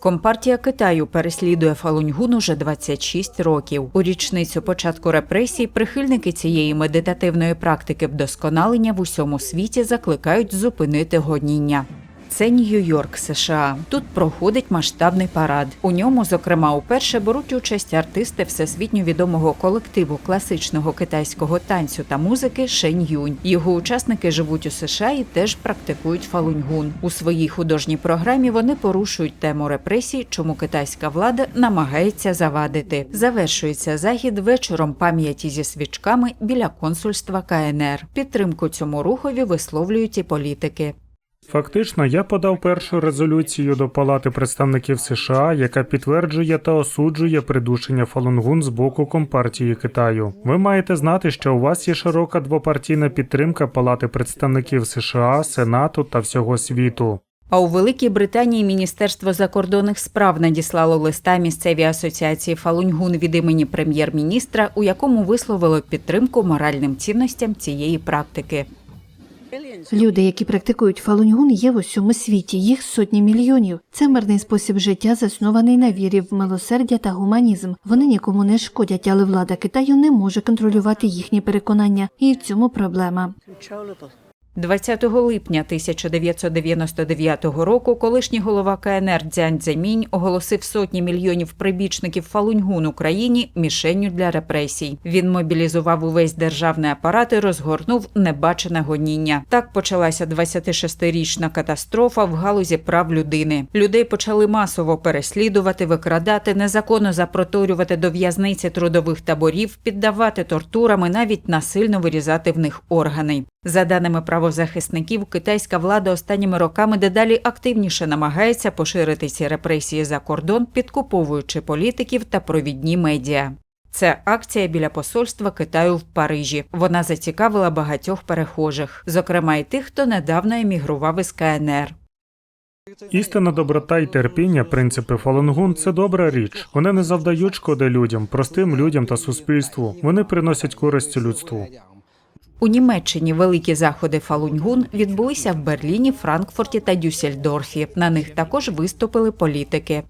Компартія Китаю переслідує Фалуньгун уже 26 років. У річницю початку репресій прихильники цієї медитативної практики вдосконалення в усьому світі закликають зупинити гоніння. Це Нью-Йорк, США. Тут проходить масштабний парад. У ньому, зокрема, уперше беруть участь артисти всесвітньо відомого колективу класичного китайського танцю та музики Шень Юнь. Його учасники живуть у США і теж практикують фалуньгун. У своїй художній програмі вони порушують тему репресій, чому китайська влада намагається завадити. Завершується захід вечором пам'яті зі свічками біля консульства КНР. Підтримку цьому рухові висловлюють і політики. Фактично, я подав першу резолюцію до Палати представників США, яка підтверджує та осуджує придушення Фалунгун з боку Компартії Китаю. Ви маєте знати, що у вас є широка двопартійна підтримка Палати представників США, Сенату та всього світу. А у Великій Британії Міністерство закордонних справ надіслало листа місцевій асоціації Фалуньгун від імені прем'єр-міністра, у якому висловило підтримку моральним цінностям цієї практики. Люди, які практикують фалуньгун, є в усьому світі. Їх сотні мільйонів. Це мирний спосіб життя, заснований на вірі в милосердя та гуманізм. Вони нікому не шкодять, але влада Китаю не може контролювати їхні переконання, і в цьому проблема. 20 липня 1999 року колишній голова КНР Дзянь Цземінь оголосив сотні мільйонів прибічників Фалуньгун Україні мішенню для репресій. Він мобілізував увесь державний апарат і розгорнув небачене гоніння. Так почалася 26-річна катастрофа в галузі прав людини. Людей почали масово переслідувати, викрадати, незаконно запроторювати до в'язниці трудових таборів, піддавати тортурам і навіть насильно вирізати в них органи. За даними правозахисників, китайська влада останніми роками дедалі активніше намагається поширити ці репресії за кордон, підкуповуючи політиків та провідні медіа. Це акція біля посольства Китаю в Парижі. Вона зацікавила багатьох перехожих, зокрема й тих, хто недавно емігрував із КНР. Істинна доброта і терпіння, принципи Фалунгун це добра річ. Вони не завдають шкоди людям, простим людям та суспільству. Вони приносять користь людству. У Німеччині великі заходи Фалуньгун відбулися в Берліні, Франкфурті та Дюссельдорфі. На них також виступили політики.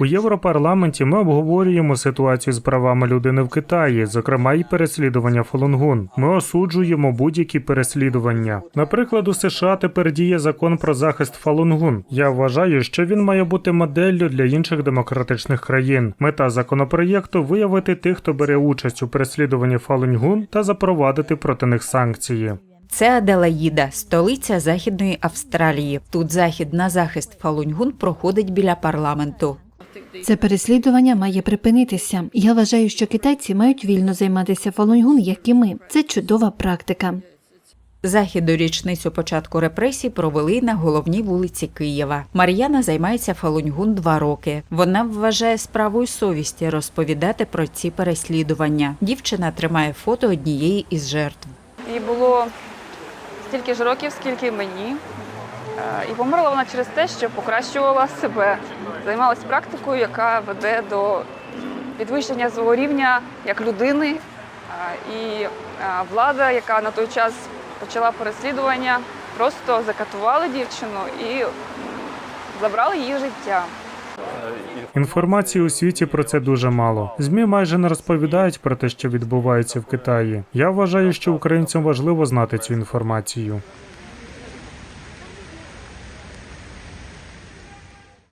У Європарламенті ми обговорюємо ситуацію з правами людини в Китаї, зокрема і переслідування Фалунгун. Ми осуджуємо будь-які переслідування. Наприклад, у США тепер діє закон про захист Фалунгун. Я вважаю, що він має бути моделлю для інших демократичних країн. Мета законопроєкту виявити тих, хто бере участь у переслідуванні Фалунгун та запровадити проти них санкції. Це Аделаїда, столиця Західної Австралії. Тут захід на захист Фалуньгун проходить біля парламенту. Це переслідування має припинитися. Я вважаю, що китайці мають вільно займатися фалуньгун, як і ми. Це чудова практика. Захід у річницю початку репресій провели на головній вулиці Києва. Мар'яна займається Фалуньгун два роки. Вона вважає справою совісті розповідати про ці переслідування. Дівчина тримає фото однієї із жертв. Їй було стільки ж років, скільки мені. Е, І померла вона через те, що покращувала себе, займалась практикою, яка веде до підвищення свого рівня як людини. Е, І е, влада, яка на той час почала переслідування, просто закатували дівчину і забрали її життя. Інформації у світі про це дуже мало. Змі майже не розповідають про те, що відбувається в Китаї. Я вважаю, що українцям важливо знати цю інформацію.